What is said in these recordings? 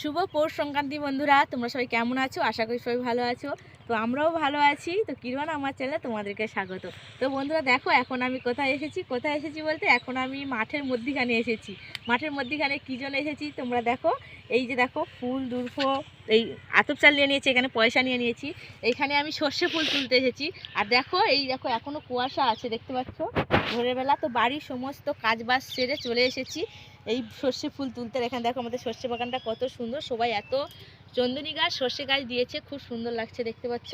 শুভ পৌষ সংক্রান্তি বন্ধুরা, তোমরা সবাই কেমন আছো? আশা করি সবাই ভালো আছো। তো আমরাও ভালো আছি। তো কিরণ আমার চ্যানেলে তোমাদেরকে স্বাগত। তো বন্ধুরা, দেখো এখন আমি কোথায় এসেছি? কোথায় এসেছি বলতে এখন আমি মাঠের মধ্যিখানে এসেছি। মাঠের মধ্যিখানে কী জন্য এসেছি তোমরা দেখো। এই যে দেখো, ফুল দুর্ফো এই আতপ চাল নিয়ে নিয়েছি, এখানে পয়সা নিয়ে নিয়েছি। এইখানে আমি সর্ষে ফুল তুলতে এসেছি। আর দেখো, এই দেখো এখনও কুয়াশা আছে, দেখতে পাচ্ছ? ভোরের বেলা তো বাড়ির সমস্ত কাজ বাজ সেরে চলে এসেছি। এই সর্ষে ফুল তুলতে এখানে দেখো আমাদের সর্ষে বাগানটা কত সুন্দর। সবাই এত চন্দনী গাছ, সর্ষে গাছ দিয়েছে, খুব সুন্দর লাগছে দেখতে পাচ্ছ।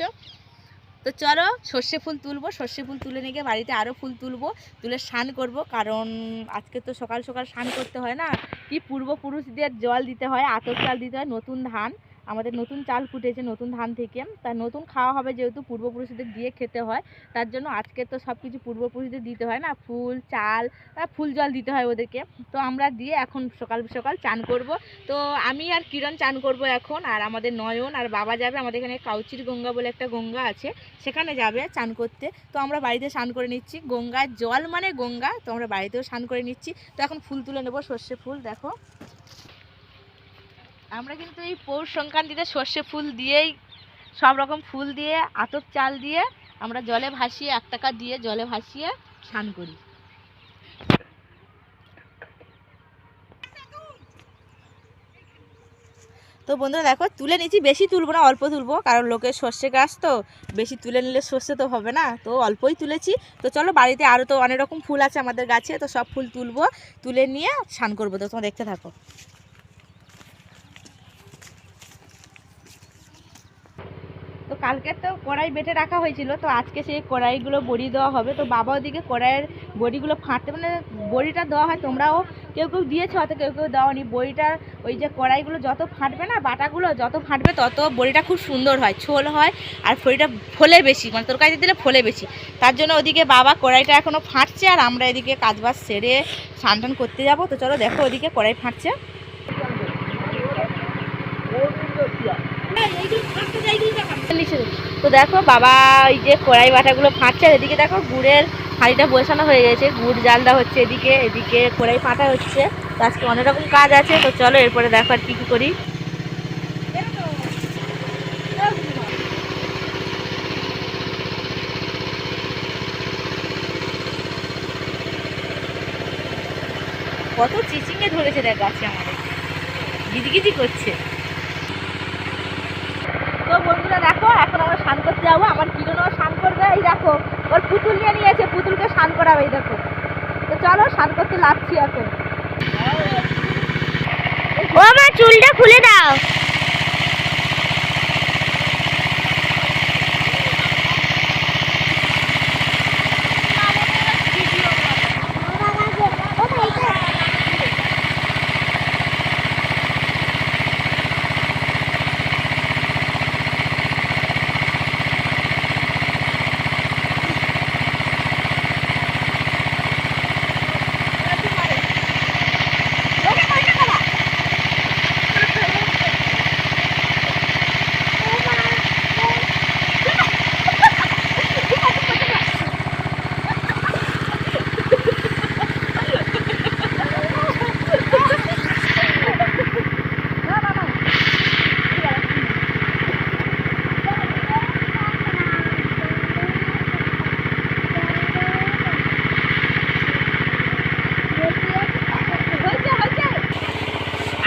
তো চলো সর্ষে ফুল তুলবো, সর্ষে ফুল তুলে নিয়ে বাড়িতে আরও ফুল তুলবো, তুলে স্নান করব। কারণ আজকে তো সকাল সকাল স্নান করতে হয় না, কি পূর্বপুরুষদের জল দিতে হয়, আতর চাল দিতে হয়, নতুন ধান। আমাদের নতুন চাল ফুটেছে, নতুন ধান থেকে। তা নতুন খাওয়া হবে যেহেতু পূর্বপুরুষদের দিয়ে খেতে হয়, তার জন্য আজকে তো সব কিছু পূর্বপুরুষদের দিতে হয় না, ফুল, চাল ফুল জল দিতে হয় ওদেরকে। তো আমরা দিয়ে এখন সকাল সকাল চান করব। তো আমি আর কিরণ চান করব এখন, আর আমাদের নয়ন আর বাবা যাবে, আমাদের এখানে কাউচির গঙ্গা বলে একটা গঙ্গা আছে, সেখানে যাবে চান করতে। তো আমরা বাড়িতে স্নান করে নিচ্ছি। গঙ্গার জল মানে গঙ্গা, তো আমরা বাড়িতেও স্নান করে নিচ্ছি। তো এখন ফুল তুলে নেব, সর্ষে ফুল, দেখো। আমরা কিন্তু এই পৌষ সংক্রান্তিতে সর্ষে ফুল দিয়েই, সব রকম ফুল দিয়ে, আতপ চাল দিয়ে আমরা জলে ভাসিয়ে, এক টাকা দিয়ে জলে ভাসিয়ে স্নান করি। তো বন্ধুরা দেখো, তুলে নিচ্ছি বেশি তুলবো না, অল্প তুলবো, কারণ লোকের সর্ষে গাছ তো, বেশি তুলে নিলে সর্ষে তো হবে না, তো অল্পই তুলেছি। তো চলো, বাড়িতে আরও তো অনেক রকম ফুল আছে আমাদের গাছে, তো সব ফুল তুলবো, তুলে নিয়ে স্নান করব, তো তোমরা দেখতে থাকো। কালকে তো কড়াই বেটে রাখা হয়েছিল, তো আজকে সেই কড়াইগুলো বড়ি দেওয়া হবে। তো বাবা ওদিকে কড়াইয়ের বড়িগুলো ফাটতে মানে বড়িটা দেওয়া হয়, তোমরাও কেউ কেউ দিয়েছ, হয়তো কেউ কেউ দেওয়ানি বড়িটা ওই যে কড়াইগুলো যত ফাটবে না, বাটাগুলো যত ফাটবে তত বড়িটা খুব সুন্দর হয়, ছোল হয়, আর ফড়িটা ফোলে বেশি মানে তরকারিতে দিলে ফোলে বেশি। তার জন্য ওদিকে বাবা কড়াইটা এখনও ফাটছে, আর আমরা এদিকে কাজবাজ সেরে স্নান করতে যাব। তো চলো দেখো ওদিকে কড়াই ফাটছে। তো দেখো বাবা ওই যে কড়াই বাটাগুলো ফাটছে এদিকে দেখো গুড়ের হাঁড়িটা বসানো হয়ে গেছে। গুড় জালটা হচ্ছে এদিকে এদিকে কড়াই ফাটা হচ্ছে। তো আজকে অনেক রকম কাজ আছে, তো চলো এরপরে দেখো আর কী কী করি। কত চিচিংয়ে ধরেছে দেখ গাছে আমাদের। গিজিগিজি করছে। বন্ধুরা দেখো, এখন আমরা স্নান করতে যাব। আমার কিরণও স্নান করবে, এই দেখো, ওর পুতুল নিয়ে নিয়েছে, পুতুলকে স্নান করাবে, এই দেখো। তো চলো, স্নান করতে লাগছি এখন। মা, চুলটা খুলে দাও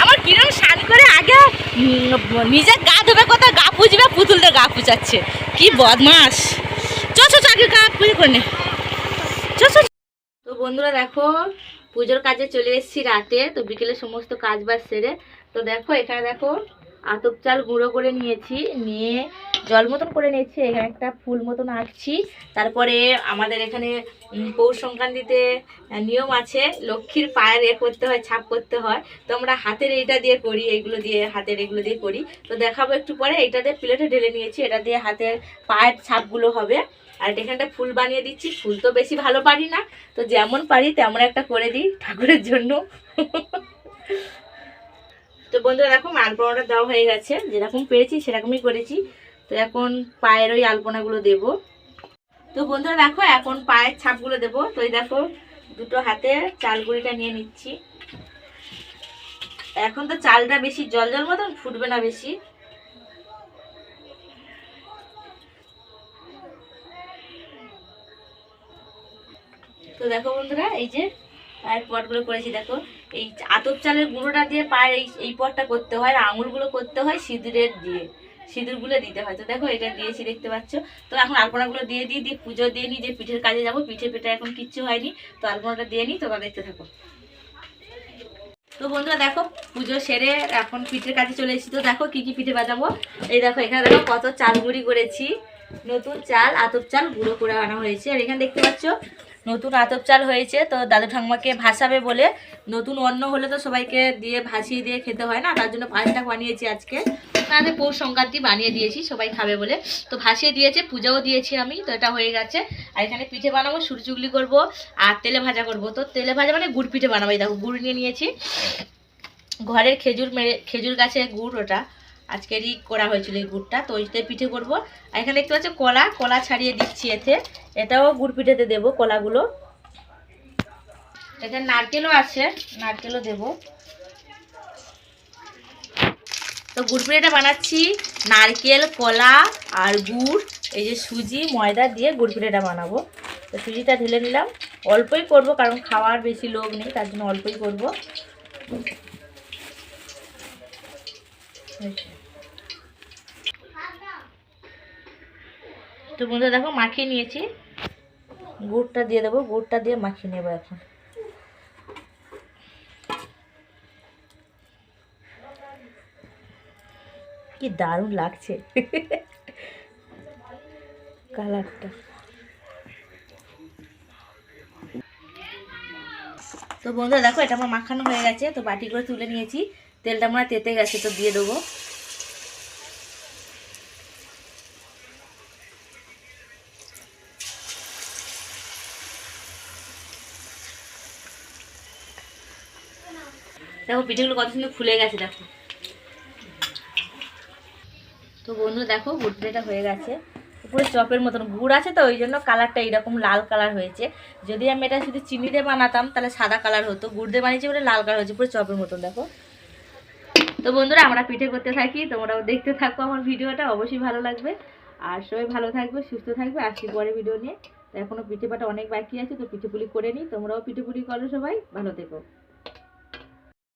আমার কিরণ স্নান করে আগে উম, নিজে গা ধোবে কোথায়? গা পুজবে পুতুলটা গা পুজাচ্ছে কি বদমাস চো চো আগে গা পুজো করে চ তো বন্ধুরা দেখো, পুজোর কাজে চলে এসেছি রাতে। তো বিকেলে সমস্ত কাজ বাজ সেরে। তো দেখো, এখানে দেখো আতপ চাল গুঁড়ো করে নিয়েছি, নিয়ে জল মতন করে নিয়েছি, এখানে একটা ফুল মতন আঁকছি। তারপরে আমাদের এখানে পৌষ সংক্রান্তিতে নিয়ম আছে, লক্ষ্মীর পায়ের এ করতে হয়, ছাপ করতে হয়। তো আমরা হাতের এইটা দিয়ে করি, এইগুলো দিয়ে হাতের এগুলো দিয়ে করি। তো দেখাবো একটু পরে, এইটা দিয়ে প্লেটে ঢেলে নিয়েছি, এটা দিয়ে হাতের পায়ের ছাপগুলো হবে। আর এখানটা ফুল বানিয়ে দিচ্ছি, ফুল তো বেশি ভালো পারি না। তো যেমন পারি, তেমন একটা করে দিই ঠাকুরের জন্য। তো বন্ধুরা দেখো আলপনাটা দেওয়া হয়ে গেছে। যেরকম পেরেছি, সেরকমই করেছি। তো এখন পায়ের ওই আলপনাগুলো দেবো। তো বন্ধুরা দেখো, এখন পায়ের ছাপগুলো দেবো। তো দেখো, দুটো হাতে চালগুড়িটা নিয়ে নিচ্ছি। এখন তো চালটা বেশি জল জল মতন ফুটবে না বেশি। তো দেখো বন্ধুরা, এই যে পায়ের পটগুলো করেছি দেখো। এই আতপ চালের গুঁড়োটা দিয়ে পায়ের এই এই করতে হয়, আর আঙুলগুলো করতে হয় সিঁদুরের দিয়ে। সিঁদুরগুলো দিতে হয়। তো দেখো, এটা দিয়েছি, দেখতে পাচ্ছ? তো এখন আলপনাগুলো দিয়ে দিই দিয়ে পুজো দিয়ে নিই যে পিঠের কাজে যাব, পিঠে পিঠে এখন কিচ্ছু হয়নি। তো আলপনাটা দিয়ে নিই তোমরা দেখতে থাকো। তো বন্ধুরা, দেখো, পুজো সেরে এখন পিঠের কাজে চলে এসেছি। তো দেখো, কি কি পিঠে বাজাবো? এই দেখো, এখানে দেখো কত চাল গুঁড়ি করেছি। নতুন চাল, আতপ চাল গুঁড়ো করে আনা হয়েছে। আর এখানে দেখতে পাচ্ছ নতুন আতপ চাল হয়েছে, তো দাদু ঠাকুমাকে ভাসাবে বলে নতুন অন্ন হলে তো সবাইকে দিয়ে ভাসিয়ে দিয়ে খেতে হয় না, তার জন্য পায়েসটা বানিয়েছি আজকে। তাদের পৌষ সংক্রান্তি বানিয়ে দিয়েছি, সবাই খাবে বলে। তো ভাসিয়ে দিয়েছে, পূজাও দিয়েছি আমি, তো এটা হয়ে গেছে। আর এখানে পিঠে বানাবো সুরি চুগলি করব আর তেলে ভাজা করব। তো তেলে ভাজা মানে গুড় পিঠে বানাবো দেখো, গুড় নিয়ে নিয়েছি। ঘরের খেজুর মেরে, খেজুর গাছের গুড় ওটা। আজকেরই করা হয়েছিল এই গুড়টা। তো ওইতে পিঠে করব। আর এখানে দেখতে পাচ্ছ কলা কলা ছাড়িয়ে দিচ্ছি এতে। এটাও গুড় পিঠেতে দেবো কলাগুলো। এখানে নারকেলও আছে, নারকেলও দেবো। তো গুড় পিঠেটা বানাচ্ছি। নারকেল, কলা আর গুড়, এই যে সুজি, ময়দা দিয়ে গুড় পিঠেটা বানাবো। তো সুজিটা ঢেলে নিলাম। অল্পই করব কারণ খাওয়ার বেশি লোক নেই, তার জন্য অল্পই করব। তো বন্ধুরা দেখো, মাখিয়ে নিয়েছি। গুড়টা দিয়ে দেবো, গুড়টা দিয়ে মাখিয়ে নেব এখন। কি দারুণ লাগছে। কালারটা। তো বন্ধুরা দেখো, এটা আমার মাখানো হয়ে গেছে, তো বাটি করে তুলে নিয়েছি। তেলটা আমার তেতে গেছে, তো দিয়ে দেবো। দেখো পিঠেগুলো কত সুন্দর ফুলে গেছে, দেখো। তো বন্ধু, দেখো গুড় হয়ে গেছে। পুরো চপের মতন গুড় আছে তো, ওই জন্য কালারটা এইরকম লাল কালার হয়েছে। যদি আমি এটা শুধু চিনি দিয়ে বানাতাম, তাহলে সাদা কালার হতো। গুড় দিয়ে বানিয়েছি বলে লাল কালার হয়েছে পুরো চপের মতন, দেখো। তো বন্ধুরা, আমরা পিঠে করতে থাকি। তোমরাও দেখতে থাকো আমার ভিডিওটা, অবশ্যই ভালো লাগবে। আর সবাই ভালো থাকবে, সুস্থ থাকবে। আসছি পরে ভিডিও নিয়ে। এখনও পিঠে পাটা অনেক বাকি আছে, তো পিঠে পুলি করে নিই। তোমরাও পিঠে পুলি করো সবাই। ভালো থেকো।